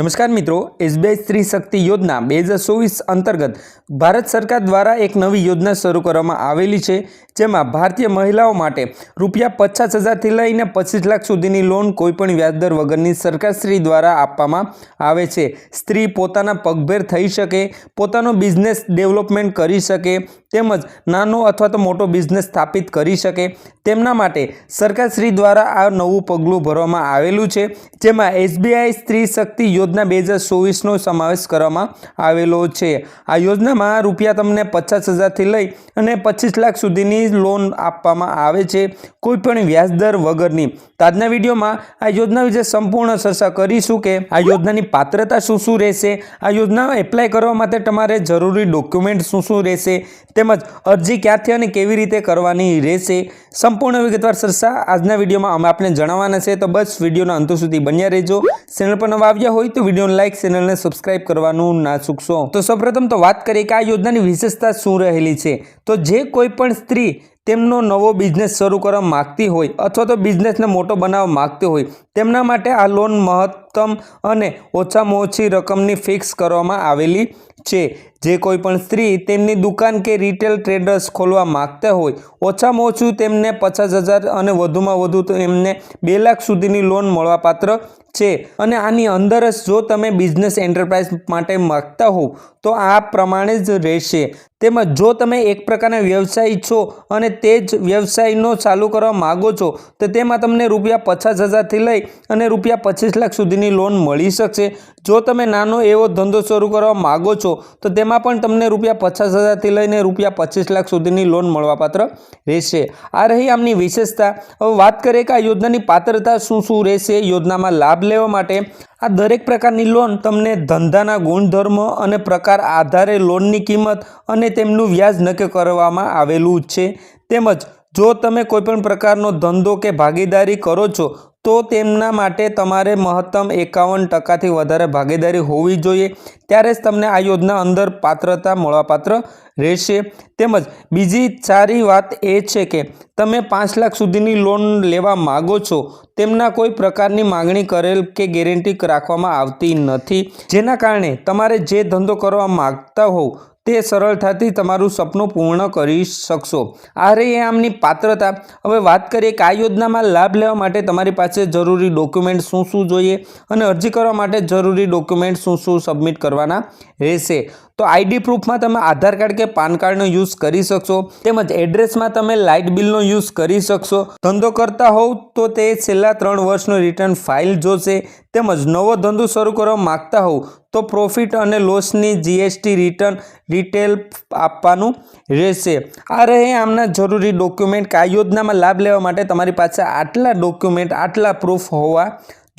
નમસ્કાર મિત્રો એસબીઆઈ સ્ત્રી શક્તિ યોજના બે હજાર ચોવીસ અંતર્ગત ભારત સરકાર દ્વારા એક નવી યોજના શરૂ કરવામાં આવેલી છે, જેમાં ભારતીય મહિલાઓ માટે રૂપિયા પચાસ હજારથી લઈને પચીસ લાખ સુધીની લોન કોઈપણ વ્યાજદર વગરની સરકારશ્રી દ્વારા આપવામાં આવે છે. સ્ત્રી પોતાના પગભેર થઈ શકે, પોતાનો બિઝનેસ ડેવલપમેન્ટ કરી શકે, તેમજ નાનો અથવા તો મોટો બિઝનેસ સ્થાપિત કરી શકે, તેમના માટે સરકારશ્રી દ્વારા આ નવું પગલું ભરવામાં આવેલું છે, જેમાં એસબીઆઈ સ્ત્રી શક્તિ યોજના બે હજાર ચોવીસનો સમાવેશ કરવામાં આવેલો છે. આ યોજનામાં રૂપિયા તમને પચાસ હજારથી લઈ અને પચીસ લાખ સુધીની લોન આપવામાં આવે છે, કોઈપણ વ્યાજદર વગરની. આજના વિડીયોમાં આ યોજના વિશે સંપૂર્ણ ચર્ચા કરીશું કે આ યોજનાની પાત્રતા શું શું રહેશે, આ યોજના એપ્લાય કરવા માટે તમારે જરૂરી ડોક્યુમેન્ટ શું શું રહેશે, તેમજ અરજી ક્યાંથી અને કેવી રીતે કરવાની રહેશે સંપૂર્ણ વિગતવાર ચર્ચા આજના વિડીયોમાં અમે આપને જણાવવાના છે તો બસ વિડીયોના અંત સુધી બન્યા રહેજો. ચેનલ પર નવા આવ્યા હોય તો વિડીયોને લાઇક ચેનલને સબસ્ક્રાઇબ કરવાનું ના ચૂકશો. તો સૌપ્રથમ તો વાત કરીએ કે આ યોજનાની વિશેષતા શું રહેલી છે? તો જે કોઈ પણ સ્ત્રી તેમનો નવો બિઝનેસ શરૂ કરવા માગતી હોય અથવા તો બિઝનેસને મોટો બનાવવા માગતી હોય, તેમના માટે આ લોન મહત્તમ અને ઓછામાં ઓછી રકમની ફિક્સ કરવામાં આવેલી છે. જે કોઈ પણ સ્ત્રી તેમની દુકાન કે રિટેલ ટ્રેડર્સ ખોલવા માગતા હોય, ઓછામાં ઓછું તેમને પચાસ હજાર અને વધુમાં વધુ તો એમને બે લાખ સુધીની લોન મળવાપાત્ર છે. અને આની અંદર જ જો તમે બિઝનેસ એન્ટરપ્રાઇઝ માટે માગતા હો તો આ પ્રમાણે જ રહેશે. તેમજ જો તમે એક પ્રકારના વ્યવસાયી છો અને તે જ વ્યવસાયનો ચાલુ કરવા માગો છો, તો તેમાં તમને રૂપિયા પચાસ હજારથી લઈ અને રૂપિયા પચીસ લાખ સુધીની લોન મળી શકશે. જો તમે નાનો એવો ધંધો શરૂ કરવા માગો છો તો તેમાં પણ તમને રૂપિયા પચાસ હજારથી લઈને રૂપિયા પચીસ લાખ સુધીની લોન મળવાપાત્ર રહેશે. આ રહી આમની વિશેષતા. હવે વાત કરીએ કે આ યોજનાની પાત્રતા શું શું રહેશે યોજનામાં લાભ લેવા માટે આ દરેક પ્રકારની લોન તમને ધંધાના ગુણધર્મો અને પ્રકાર આધારે લોનની કિંમત અને તેમનું વ્યાજ નક્કી કરવામાં આવેલું છે. તેમજ જો તમે કોઈપણ પ્રકારનો ધંધો કે ભાગીદારી કરો છો તો તેમના માટે તમારે મહત્તમ એકાવન ટકાથી વધારે ભાગીદારી હોવી જોઈએ. ત્યારે જ તમને આ યોજના અંદર પાત્રતા મળવાપાત્ર રહેશે. તેમજ બીજી સારી વાત એ છે કે તમે પાંચ લાખ સુધીની લોન લેવા માગો છો, તેમના કોઈ પ્રકારની માગણી કરેલ કે ગેરંટી રાખવામાં આવતી નથી. જેના કારણે તમારે જે ધંધો કરવા માગતા હોવ તે સરળતાથી તમારું સપનું પૂર્ણ કરી શકશો. આ રહી આમની પાત્રતા. હવે વાત કરીએ કે આ યોજનામાં લાભ લેવા માટે તમારી પાસે જરૂરી ડોક્યુમેન્ટ શું શું જોઈએ અને અરજી કરવા માટે જરૂરી ડોક્યુમેન્ટ શું શું સબમિટ કરવાના રહેશે. તો આઈડી પ્રૂફમાં તમે આધાર કાર્ડ કે પાન કાર્ડનો યુઝ કરી શકશો, તેમજ એડ્રેસમાં તમે લાઇટ બિલનો યુઝ કરી શકશો. ધંધો કરતા હોવ તો તે છેલ્લા ત્રણ વર્ષનો રિટર્ન ફાઇલ જોશે, તેમજ નવો ધંધો શરૂ કરવા માગતા હોવ તો પ્રોફિટ અને લોસની જીએસટી રિટર્ન રિટેલ આપવાનું રહેશે. આ રહે આમના જરૂરી ડોક્યુમેન્ટ. આ યોજનામાં લાભ લેવા માટે તમારી પાસે આટલા ડોક્યુમેન્ટ, આટલા પ્રૂફ હોવા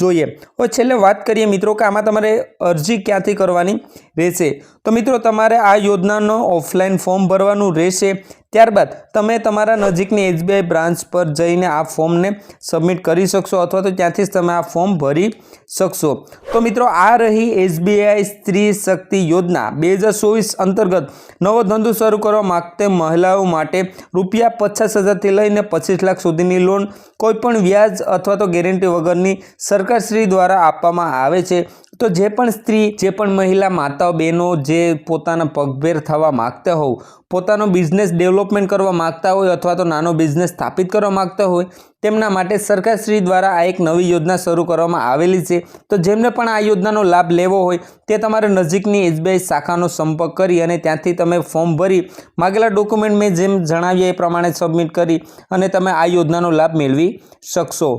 જોઈએ. હવે છેલ્લે વાત કરીએ મિત્રો કે આમાં તમારે અરજી ક્યાંથી કરવાની રહેશે? તો મિત્રો તમારે આ યોજનાનો ઓફલાઈન ફોર્મ ભરવાનું રહેશે. ત્યારબાદ તમે તમારા નજીકની એસબીઆઈ બ્રાન્ચ પર જઈને આ ફોર્મને સબમિટ કરી શકશો અથવા તો ત્યાંથી જ તમે આ ફોર્મ ભરી શકશો. તો મિત્રો, આ રહી એસબીઆઈ સ્ત્રી શક્તિ યોજના. બે હજાર ચોવીસ અંતર્ગત નવો ધંધો શરૂ કરવા માગતે મહિલાઓ માટે રૂપિયા પચાસ હજારથી લઈને પચીસ લાખ સુધીની લોન કોઈપણ વ્યાજ અથવા તો ગેરંટી વગરની સરકારશ્રી દ્વારા આપવામાં આવે છે. તો જે પણ સ્ત્રી, જે પણ મહિલા માતાઓ બહેનો જે પોતાના પગભેર થવા માગતા હોવ પોતાનો બિઝનેસ ડેવલપમેન્ટ કરવા માગતા હોય અથવા તો નાનો બિઝનેસ સ્થાપિત કરવા માગતા હોય, તેમના માટે સરકારશ્રી દ્વારા આ એક નવી યોજના શરૂ કરવામાં આવેલી છે. તો જેમને પણ આ યોજનાનો લાભ લેવો હોય, તે તમારે નજીકની એસબીઆઈ શાખાનો સંપર્ક કરી અને ત્યાંથી તમે ફોર્મ ભરી માગેલા ડોક્યુમેન્ટ મેં જેમ જણાવ્યા એ પ્રમાણે સબમિટ કરી અને તમે આ યોજનાનો લાભ મેળવી શકશો.